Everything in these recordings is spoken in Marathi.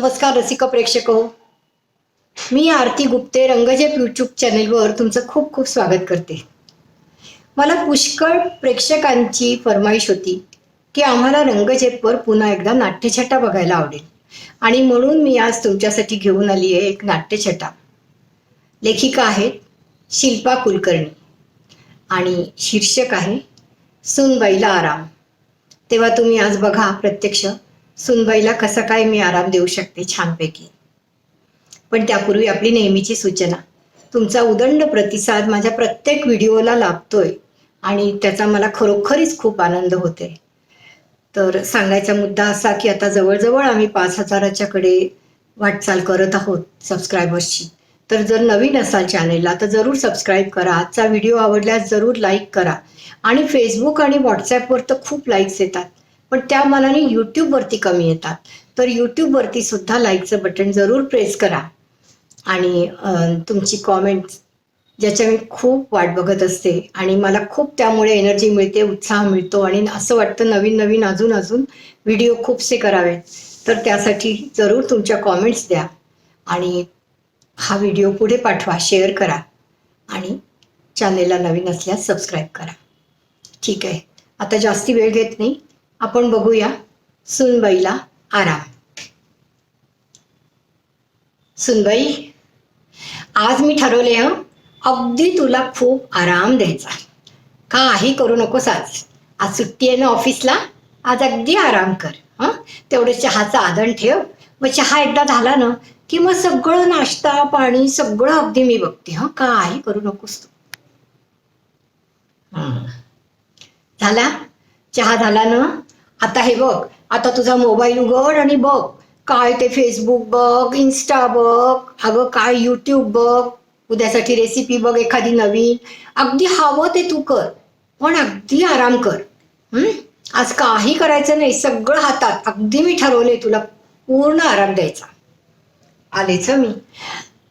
नमस्कार रसिक प्रेक्षक हो. मी आरती गुप्ते रंगजेप यूट्यूब चॅनेलवर तुमचं खूप खूप स्वागत करते. मला पुष्कळ प्रेक्षकांची फरमाईश होती की आम्हाला रंगजेपवर पुन्हा एकदा नाट्यछटा बघायला आवडेल. आणि म्हणून मी आज तुमच्यासाठी घेऊन आली आहे एक नाट्यछटा. लेखिका आहेत शिल्पा कुलकर्णी आणि शीर्षक आहे सुनबाईला आराम. तेव्हा तुम्ही आज बघा प्रत्यक्ष सुनबाईला कसं काय मी आराम देऊ शकते छानपैकी? पण त्यापूर्वी आपली नेहमीची सूचना. तुमचा उदंड प्रतिसाद माझ्या प्रत्येक व्हिडिओला लाभतोय आणि त्याचा मला खरोखरीच खूप आनंद होते तर सांगायचा मुद्दा असा की आता जवळजवळ आम्ही पाच हजाराच्याकडे वाटचाल करत आहोत सबस्क्रायबर्सची तर जर नवीन असाल चॅनेलला तर जरूर सबस्क्राईब करा. आजचा व्हिडिओ आवडल्यास जरूर लाईक करा. आणि फेसबुक आणि व्हॉट्सॲपवर तर खूप लाईक्स येतात. पण त्या मानाने यूट्यूबवरती कमी येतात. तर यूट्यूबवरती सुद्धा लाईकचं बटन जरूर प्रेस करा. आणि तुमची कॉमेंट्स ज्याच्या मी खूप वाट बघत असते आणि मला खूप त्यामुळे एनर्जी मिळते उत्साह मिळतो आणि असं वाटतं नवीन नवीन अजून अजून व्हिडिओ खूपसे करावेत तर त्यासाठी जरूर तुमच्या कॉमेंट्स द्या. आणि हा व्हिडिओ पुढे पाठवा शेअर करा. आणि चॅनेलला नवीन असल्यास सबस्क्राईब करा. ठीक आहे. आता जास्ती वेळ घेत नाही. आपण बघूया सुनबाईला आराम. सुनबाई आज मी ठरवले हं अगदी तुला खूप आराम द्यायचा. काही करू नकोस आज आज सुट्टी आहे ना ऑफिसला आज अगदी आराम कर हं. तेवढे चहाचा आदण ठेव. मग चहा एकदा झाला ना की मग सगळं नाश्ता पाणी सगळं अगदी मी बघते हं. काही करू नकोस तू. झाला? चहा झाला ना? आता हे बघ आता तुझा मोबाईल उघड आणि बघ. काय ते फेसबुक बघ इन्स्टा बघ अगं काय यूट्यूब बघ. उद्यासाठी रेसिपी बघ एखादी नवीन. अगदी हवं ते तू कर पण अगदी आराम कर. आज काही करायचं नाही सगळं हातात. अगदी मी ठरवले तुला पूर्ण आराम द्यायचा. आलेच मी.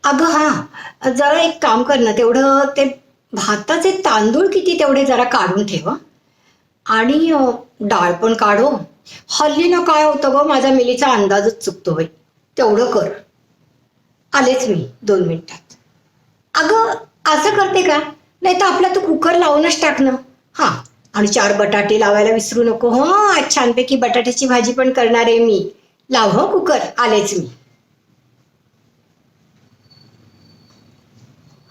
अगं हां जरा एक काम कर ना तेवढं ते भाताचे तांदूळ किती तेवढे जरा काढून ठेव आणि डाळ पण काढ. हल्ली ना काय होतं ग माझ्या मिलीचा अंदाजच चुकतो बाई. तेवढं कर. आलेच मी दोन मिनिटात. अगं असं करते का? नाही तर आपला तू कुकर लावूनच टाक ना. हां आणि चार बटाटे लावायला विसरू नको. हो आज छानपैकी बटाट्याची भाजी पण करणार आहे मी. लाव हो कुकर. आलेच मी.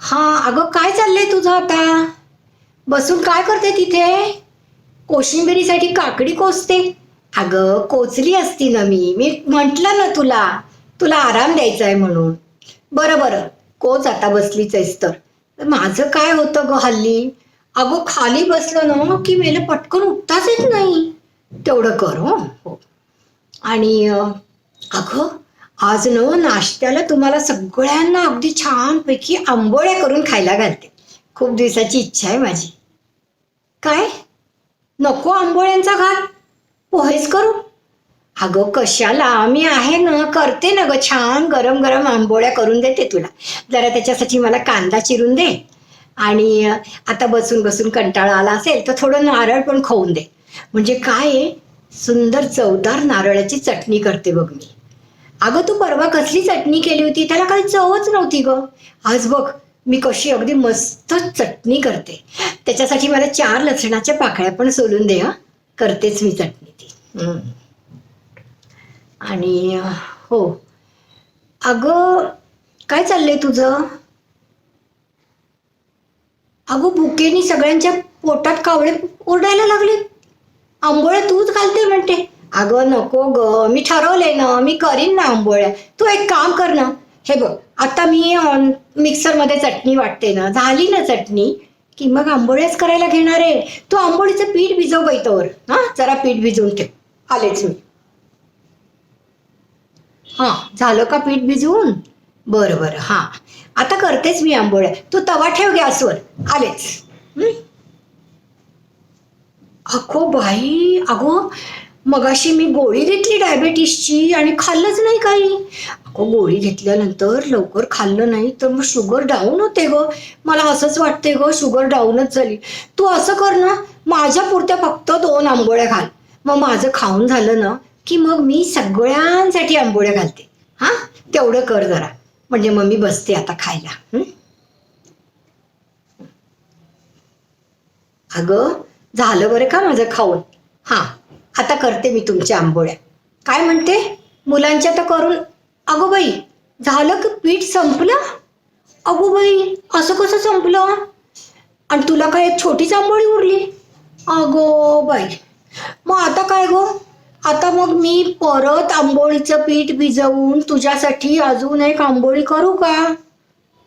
हां अगं काय चाललंय तुझं आता? बसून काय करते तिथे? कोशिंबिरीसाठी काकडी कोसते? अगं कोचली असती ना मी. मी म्हटलं ना तुला तुला आराम द्यायचा आहे म्हणून. बरं बरं. कोच आता बसलीच आहेस तर. माझं काय होतं ग हल्ली? अगं खाली बसलं ना की मेलं पटकन उठताच येत नाही. तेवढं कर हो. हो. आणि अग अगं आज न नाश्त्याला तुम्हाला सगळ्यांना अगदी छानपैकी आंबोळ्या करून खायला घालते. खूप दिवसाची इच्छा आहे माझी. काय? नको आंबोळ्यांचा घात पोहेच करू? अगं कशाला? मी आहे ना करते ना ग छान गरम गरम आंबोळ्या करून देते तुला. जरा त्याच्यासाठी मला कांदा चिरून दे. आणि आता बसून बसून कंटाळा आला असेल तर थोडं नारळ पण खाऊन दे. म्हणजे काय सुंदर चवदार नारळाची चटणी करते बघ मी. अगं तू परवा कसली चटणी केली होती? त्याला काही चवच नव्हती ग. आज बघ मी कशी अगदी मस्त चटणी करते. त्याच्यासाठी मला चार लसणाच्या पाकळ्या पण सोलून दे हं. करतेच मी चटणी ती. आणि हो. अगं काय चाललंय तुझं? अगं भुकेनी सगळ्यांच्या पोटात कावळे ओरडायला लागले. आंबोळ्या तूच घालते म्हणते. अगं नको ग. मी ठरवलंय ना मी करीन ना आंबोळ्या. तू एक काम कर ना. हे बघ आता मी मिक्सरमध्ये चटणी वाटते ना. झाली ना चटणी? की मग आंबोळ्याच करायला घेणार आहे. तू आंबोळीचं पीठ भिजव बैतवर हा? जरा पीठ भिजवून ठेव. आलेच मी. हां झालं का पीठ भिजवून? बरं बरं. हां. आता करतेच मी आंबोळ्या. तू तवा ठेव गॅसवर. आलेच. अखो बाई अगो. मगाशी मी गोळी घेतली डायबेटीसची आणि खाल्लंच नाही काही. अगो गोळी घेतल्यानंतर लवकर खाल्लं नाही तर मग शुगर डाऊन होते ग. मला असंच वाटते ग शुगर डाऊनच झाली. तू असं कर ना माझ्या पुरत्या फक्त दोन आंबोळ्या घाल. मग माझं खाऊन झालं ना की मग मी सगळ्यांसाठी आंबोळ्या घालते. हा? तेवढं कर जरा. म्हणजे मग मी बसते आता खायला. अगं झालं बरं का माझं खाऊन? हां. आता करते मी तुमच्या आंबोळ्या. काय म्हणते? मुलांच्या तर करून अगो बाई झालं की पीठ संपलं? अगो बाई असं कसं संपलं? आणि तुला काय एक छोटीच आंबोळी उरली? अगो बाई मग आता काय गो? आता मग मी परत आंबोळीचं पीठ भिजवून तुझ्यासाठी अजून एक आंबोळी करू का?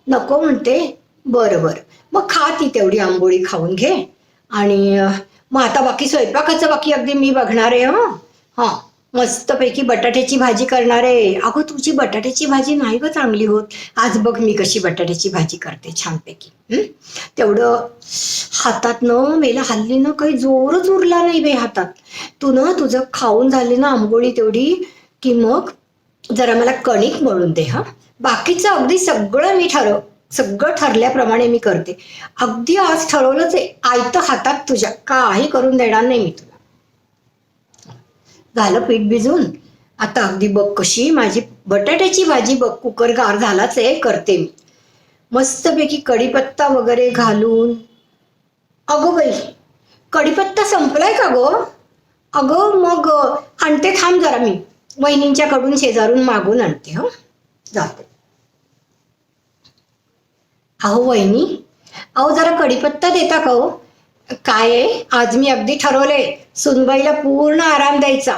नको म्हणते. बरं बरं. मग खा ती तेवढी आंबोळी खाऊन घे. आणि मग आता बाकी स्वयंपाकाचं बाकी अगदी मी बघणार आहे हं. हां मस्तपैकी बटाट्याची भाजी करणार आहे. अगं तुझी बटाट्याची भाजी नाही ग चांगली होत. आज बघ मी कशी बटाट्याची भाजी करते छानपैकी तेवढं हातात न मेला हल्ली ना काही जोरच उरला नाही बे हातात. तू ना तुझं खाऊन झाली ना आंबोळी तेवढी की मग जरा मला कणिक मळून दे हा. बाकीचं अगदी सगळं मी ठरव सगळं ठरल्याप्रमाणे मी करते. अगदी आज ठरवलंच आहे आयतं हातात तुझ्या काही करून देणार नाही मी तुला. झालं पीठ भिजून आता अगदी बघ कशी माझी बटाट्याची भाजी बघ कुकर गार झालाच आहे करते मी. मस्तपैकी कढीपत्ता वगैरे घालून. अगो बाई कढीपत्ता संपलाय का गो? अगं मग आणते थांब जरा मी. वहिनींच्याकडून शेजारून मागून आणते हो? जाते. अहो वहिनी. अहो जरा कढीपत्ता देता का हो? काय आहे? आज मी अगदी ठरवले सुनबाईला पूर्ण आराम द्यायचा.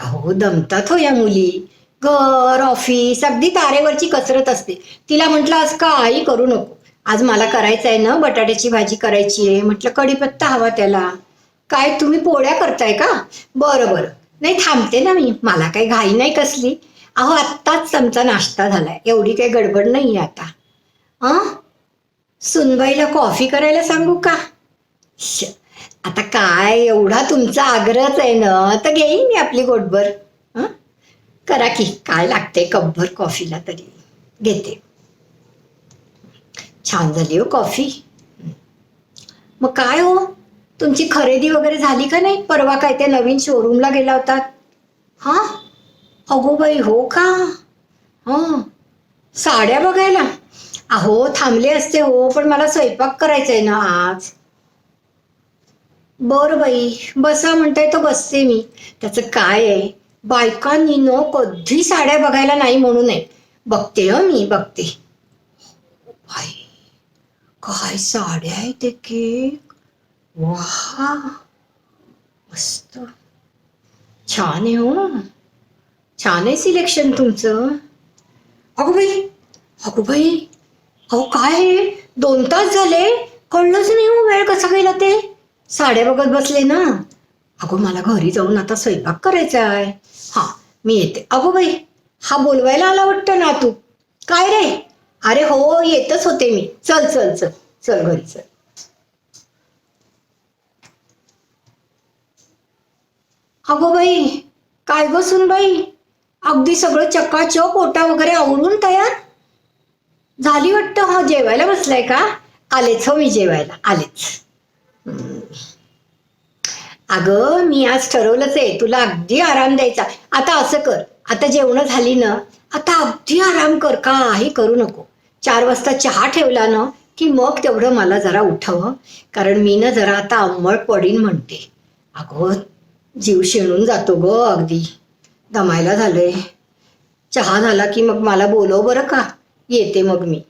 अहो दमतात हो या मुली. घर ऑफिस अगदी तारेवरची कसरत असते. तिला म्हटलं आज काही करू नको. आज मला करायचं आहे ना बटाट्याची भाजी करायची आहे. म्हटलं कढीपत्ता हवा त्याला. काय तुम्ही पोळ्या करताय का? बरं बरं. नाही थांबते ना मी. मला काही घाई नाही कसली. अहो आत्ताच आमचा नाश्ता झालाय. एवढी काही गडबड नाही आहे आता. हां सुनबाईला कॉफी करायला सांगू का? श, आता काय एवढा तुमचा आग्रहच आहे ना तर घेईन मी आपली गोटभर. हं? करा की काय लागते कपभर कॉफीला तरी. घेते. छान झाली हो कॉफी. मग काय हो? तुमची खरेदी वगैरे झाली का नाही? परवा काय ते नवीन शोरूमला गेला होता? हां? अगो बाई हो का? हां. साड्या बघायला. अहो थांबले असते हो पण मला स्वयंपाक करायचा आहे ना आज. बर बाई बसा म्हणताय तर बसते मी. त्याचं काय आहे? बायकांनी न कधी साड्या बघायला नाही म्हणू नये. बघते हो मी बघते. बाई काय साड्या आहेत केक? वा मस्त. छान आहे हो. छान आहे सिलेक्शन तुमचं. अगो बाई अगो बाई अहो काय दोन तास झाले कळलंच नाही हो वेळ कसा गेला ते. साडे बघत बसले ना. अगो मला घरी जाऊन आता स्वयंपाक करायचा आहे. हा मी येते. अगो बाई हा बोलवायला आला वाटतं ना तू? काय रे? अरे हो येतच होते मी. चल चल चल चल घरी चल. अगो बाई काय बसून बाई अगदी सगळं चकाचक ओटा वगैरे आवरून तयार. झाली वाटतं हा जेवायला बसलाय का? आलेच हो मी जेवायला आलेच. अग अगं मी आज ठरवलंच आहे तुला अगदी आराम द्यायचा. आता असं कर आता जेवणं झाली ना आता अगदी आराम कर काही करू नको. चार वाजता चहा ठेवला ना की मग तेवढं मला जरा उठव कारण मी ना जरा आता अंमळ पडीन म्हणते. अगं जीव शेणून जातो ग अगदी. दमायला झालंय. चहा झाला की मग मला बोलव बरं का? येते मग मी.